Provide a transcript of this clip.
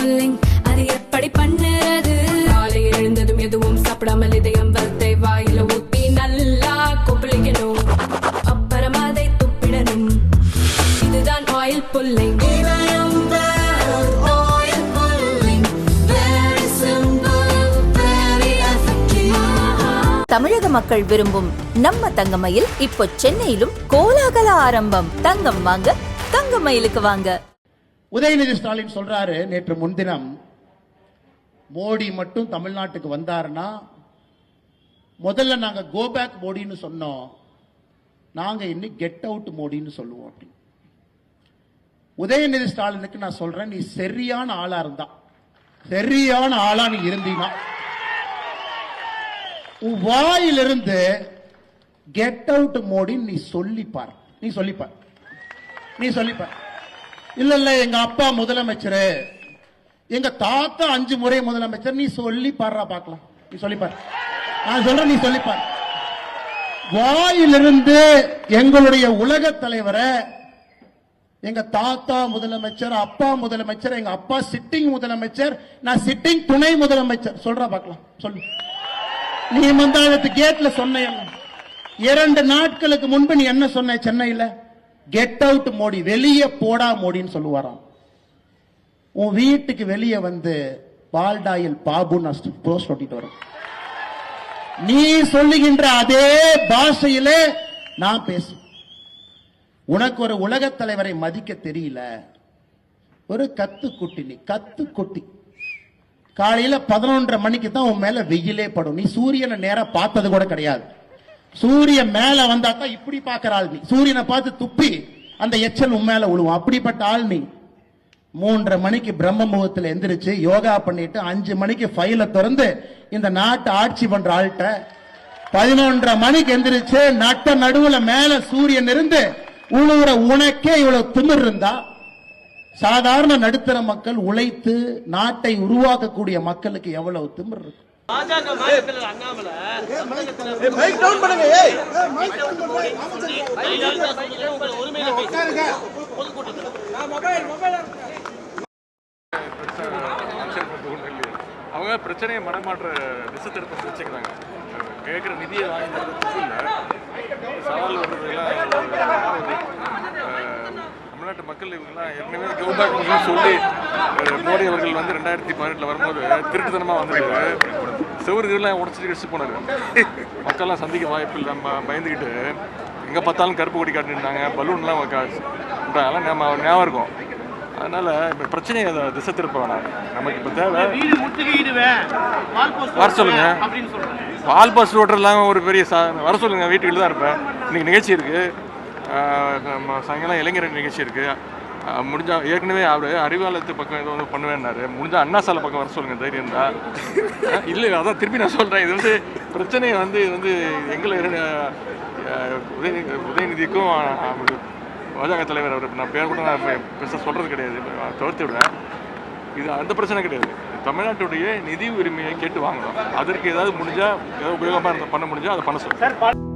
Pulling அது எப்படி பண்ணுறது? காலை எழுந்ததும் எதுவும் சாப்பிடாமல் இதயம் வளத்தை வாயில ஊத்தி நல்லா கொப்பளிக்கணும். அப்புறம் அதை துப்பிடணும். இதுதான் ஆயில் புல்லிங் தமிழக மக்கள் விரும்பும் நம்ம தங்கமயில் இப்போ சென்னையிலும் கோலாகல ஆரம்பம். தங்கம் வாங்க தங்கமயிலுக்கு வாங்க. உதயநிதி ஸ்டாலின் சொல்றாரு நேற்று முன்தினம் மோடி மட்டும் தமிழ்நாட்டுக்கு வந்தாருன்னா முதல்ல நாங்க கோபேக் மோடின்னு சொன்னோம். நாங்க இன்னும் கெட் அவுட் மோடின்னு சொல்லுவோம் அப்படி. உதயநிதி ஸ்டாலினுக்கு நான் சொல்றேன் நீ சரியான ஆளா இருந்தா சரியான ஆளா நீ இருந்தீனா உன் வாயிலிருந்து கெட் அவுட் மோடின்னு நீ சொல்லிப்பார். நீ சொல்லிப்பார். நீ சொல்லிப்பார். இல்ல இல்ல எங்க அப்பா முதலமைச்சர். எங்க தாத்தா அஞ்சு முறை முதலமைச்சர். நீ சொல்லி பாடுறா பார்க்கலாம். நீ சொல்லி பாரு. நான் சொல்றேன் நீ சொல்லி பாரு. வாயிலிருந்து எங்களுடைய உலக தலைவரை எங்க தாத்தா முதலமைச்சர் அப்பா முதலமைச்சர் எங்க அப்பா சிட்டிங் முதலமைச்சர் நான் சிட்டிங் துணை முதலமைச்சர். சொல்றா பார்க்கலாம். சொல்லு. நீ மந்தாயத்து கேட்ல சொன்ன இரண்டு நாட்களுக்கு முன்பு நீ என்ன சொன்ன சென்னையில? கெட் அவுட் மோடி வெளியே போடா மோடின்னு சொல்லுவாராம். உன் வீட்டுக்கு வெளியே வந்து பால்டாயில் பாபு போஸ்ட் ஒட்டிட்டு வரும் நீ சொல்லுகின்ற அதே பாஷையிலே நான் பேசு உனக்கு ஒரு உலக தலைவரை மதிக்க தெரியல. ஒரு கத்து குட்டி நீ கத்து குட்டி காலையில பதினொன்றரை மணிக்கு தான் உன் மேல வெயிலே படும். நீ சூரியனை நேரம் பார்த்தது கூட கிடையாது. சூரியன் மேல வந்தா தான் இப்படி பாக்குற ஆள் நீ சூரியனை பார்த்து துப்பி அந்த எச்சல் உண்மையில விழுவும் அப்படிப்பட்ட ஆள் நீ மூன்றரை மணிக்கு பிரம்ம முகத்துல எந்திரிச்சு யோகா பண்ணிட்டு அஞ்சு மணிக்கு ஃபைல திறந்து இந்த நாட்டை ஆட்சி பண்ற ஆள்கிட்ட பதினொன்றரை மணிக்கு எந்திரிச்சு நட்ட நடுவுல மேல சூரியன் இருந்து உழுவுற உனக்கே இவ்வளவு திமிர் இருந்தா சாதாரண நடுத்தர மக்கள் உழைத்து நாட்டை உருவாக்கக்கூடிய மக்களுக்கு எவ்வளவு திமிர் இருக்கு பாஜக மாநிலத்தில் அண்ணாமலை மைக் டவுன் பண்ணுங்க ஏய். ஜெயலலிதா சொல்லுங்க உங்கள் உரிமையில பேசுங்க பொதுக்கூட்டத்தில். அவங்க பிரச்சனையை மனமாற்ற திசை திருப்ப வச்சுக்கிறாங்க கேட்குற நிதியை வாங்கி சவால் தமிழ்நாட்டு மக்கள் இவங்கெல்லாம் ஏற்கனவே கவுபாக் சொல்லி அஹ், மோடி அவர்கள் வந்து ரெண்டாயிரத்தி பதினெட்டில் வரும்போது திருட்டுத்தனமாக வந்தது செவருகள்லாம் உடச்சிட்டு கடிச்சு போனார். மக்கள்லாம் சந்திக்க வாய்ப்பு இல்லாமல் பயந்துக்கிட்டு எங்கே பார்த்தாலும் கருப்பு கொடி காட்டிருந்தாங்க பலூன்லாம் அதெல்லாம் நம்ம ஞாபகம் இருக்கும். அதனால இப்போ பிரச்சனையை அதை திசை திருப்ப வேணாம். நமக்கு இப்போ தேவை. வர சொல்லுங்க. அப்படின்னு சொல்றேன். பால் பஸ் ஓட்டுறதுலாம் ஒரு பெரிய சா வர சொல்லுங்க வீட்டுக்குள்ள தான் இருப்பேன். இன்னைக்கு நிகழ்ச்சி இருக்கு. நம்ம சாயங்காலம் இளைஞர் நிகழ்ச்சி இருக்குது முடிஞ்சால் ஏற்கனவே அவர் அறிவாலயத்து பக்கம் ஏதோ ஒன்று பண்ணுவேன்னாரு. முடிஞ்சால் அண்ணா சாலை பக்கம் வர சொல்லுங்க தைரியம் தான் இல்லை அதான் திருப்பி நான் சொல்கிறேன் இது வந்து பிரச்சனையை வந்து இது வந்து எங்களை இரு- உதயநிதி உதயநிதிக்கும் பாஜக தலைவர் அவர் நான் பேர் கூட நான் பெருசாக சொல்கிறது கிடையாது. தவிர்த்து விடுவேன். இது அந்த பிரச்சனை கிடையாது. தமிழ்நாட்டுடைய நிதி உரிமையை கேட்டு வாங்கணும். அதற்கு ஏதாவது முடிஞ்சால் ஏதாவது உபயோகமாக இருந்தால் பண்ண முடிஞ்சால் அதை பண்ண சொல்லுங்கள்